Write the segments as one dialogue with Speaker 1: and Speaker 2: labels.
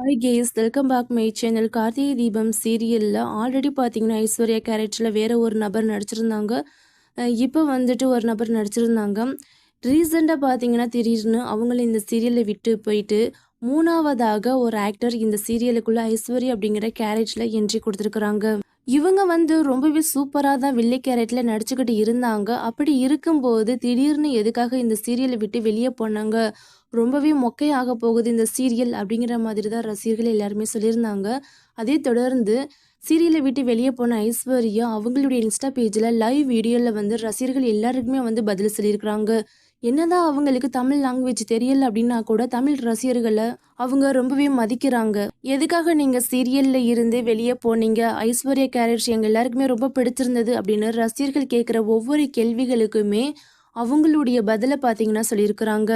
Speaker 1: Hi guys welcome back my channel Karthigai Deepam சீரியலில் already பார்த்தீங்கன்னா ஐஸ்வர்யா கேரக்டரில் வேறு ஒரு நபர் நடிச்சிருந்தாங்க. இப்போ வந்துட்டு ஒரு நபர் நடிச்சிருந்தாங்க. ரீசெண்டாக பார்த்தீங்கன்னா திடீர்னு அவங்கள இந்த சீரியலை விட்டு போயிட்டு மூணாவதாக ஒரு ஆக்டர் இந்த சீரியலுக்குள்ளே ஐஸ்வர்யா அப்படிங்கிற கேரக்டரில் என்ட்ரி கொடுத்துருக்குறாங்க. இவங்க வந்து ரொம்பவே சூப்பராக தான் வில்லை கேரட்டில் நடிச்சுக்கிட்டு இருந்தாங்க. அப்படி இருக்கும்போது திடீர்னு எதுக்காக இந்த சீரியலை விட்டு வெளியே போனாங்க? ரொம்பவே மொக்கையாக போகுது இந்த சீரியல் அப்படிங்கிற மாதிரி தான் ரசிகர்கள் எல்லாருமே சொல்லியிருந்தாங்க. அதே தொடர்ந்து சீரியலை விட்டு வெளியே போன ஐஸ்வர்யா அவங்களுடைய இன்ஸ்டா பேஜில் லைவ் வீடியோவில் வந்து ரசிகர்கள் எல்லாருக்குமே வந்து பதில் சொல்லியிருக்கிறாங்க. என்னதான் அவங்களுக்கு தமிழ் லாங்குவேஜ் தெரியல அப்படின்னா கூட தமிழ் ரசிகர்களை அவங்க ரொம்பவே மதிக்கிறாங்க. எதுக்காக நீங்க சீரியல்ல இருந்து வெளியே போனீங்க? ஐஸ்வர்யா கேரக்டர் எங்க எல்லாருக்குமே ரொம்ப பிடிச்சிருந்தது அப்படின்னு ரசிகர்கள் கேட்குற ஒவ்வொரு கேள்விகளுக்குமே அவங்களுடைய பதிலை பார்த்தீங்கன்னா சொல்லியிருக்கிறாங்க.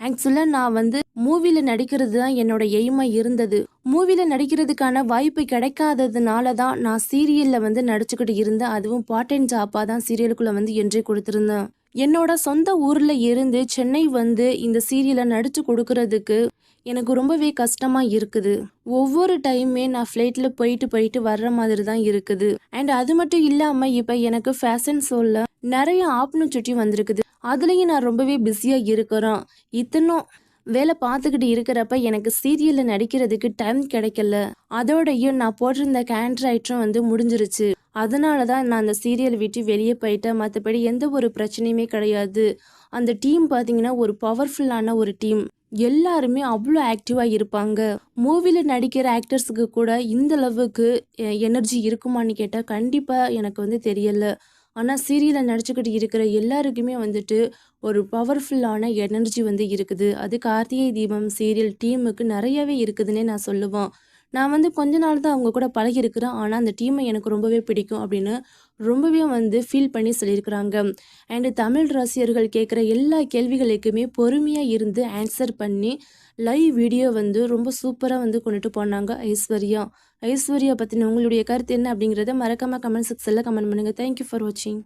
Speaker 1: ஆக்சுவலாக நான் வந்து மூவியில் நடிக்கிறது தான் என்னோட எய்மாக இருந்தது. மூவியில் நடிக்கிறதுக்கான வாய்ப்பு கிடைக்காததுனால தான் நான் சீரியலில் வந்து நடிச்சுக்கிட்டு இருந்தேன். அதுவும் பார்ட் அண்ட் ஜாப்பாக தான் சீரியலுக்குள்ளே வந்து என்ட்ரி கொடுத்துருந்தேன். என்னோட சொந்த ஊரில் இருந்து சென்னை வந்து இந்த சீரியலை நடித்து கொடுக்கறதுக்கு எனக்கு ரொம்பவே கஷ்டமாக இருக்குது. ஒவ்வொரு டைமே நான் ஃப்ளைட்டில் போயிட்டு போயிட்டு வர்ற மாதிரி தான் இருக்குது. அண்ட் அது மட்டும் இல்லாமல் இப்போ எனக்கு ஃபேஷன் ஷோவில் நிறைய ஆப்னு வந்திருக்குது. அதுலேயும் நான் ரொம்பவே பிஸியாக இருக்கிறேன். இத்தனும் வேலை பார்த்துக்கிட்டு இருக்கிறப்ப எனக்கு சீரியலில் நடிக்கிறதுக்கு டைம் கிடைக்கல. அதோடையும் நான் போட்டிருந்த கேண்ட்ராய்டும் வந்து முடிஞ்சிருச்சு. அதனால தான் நான் அந்த சீரியல் விட்டு வெளியே போயிட்டேன். மற்றபடி எந்த ஒரு பிரச்சனையுமே கிடையாது. அந்த டீம் பார்த்தீங்கன்னா ஒரு பவர்ஃபுல்லான ஒரு டீம் எல்லாருமே அவ்வளோ ஆக்டிவாக இருப்பாங்க. மூவியில் நடிக்கிற ஆக்டர்ஸுக்கு கூட இந்த அளவுக்கு எனர்ஜி இருக்குமான்னு கேட்டால் கண்டிப்பாக எனக்கு வந்து தெரியலை. ஆனால் சீரியலில் நடிச்சுக்கிட்டு இருக்கிற எல்லாருக்குமே வந்துட்டு ஒரு பவர்ஃபுல்லான எனர்ஜி வந்து இருக்குது. அது கார்த்திகை தீபம் சீரியல் டீமுக்கு நிறையவே இருக்குதுன்னே நான் சொல்லுவேன். நான் வந்து கொஞ்ச நாள் தான் அவங்க கூட பழகியிருக்கிறேன். ஆனால் அந்த டீமை எனக்கு ரொம்பவே பிடிக்கும் அப்படின்னு ரொம்பவே வந்து ஃபீல் பண்ணி சொல்லியிருக்கிறாங்க. அண்டு தமிழ் ரசிகர்கள் கேட்குற எல்லா கேள்விகளுக்குமே பொறுமையாக இருந்து ஆன்சர் பண்ணி லைவ் வீடியோ வந்து ரொம்ப சூப்பராக வந்து கொண்டுட்டு போனாங்க ஐஸ்வர்யா. ஐஸ்வர்யா பற்றின உங்களுடைய கருத்து என்ன அப்படிங்கிறத மறக்காமல் கமெண்ட் செக்ஷனில் கமெண்ட் பண்ணுங்கள் தேங்க்யூ ஃபார் வாட்சிங்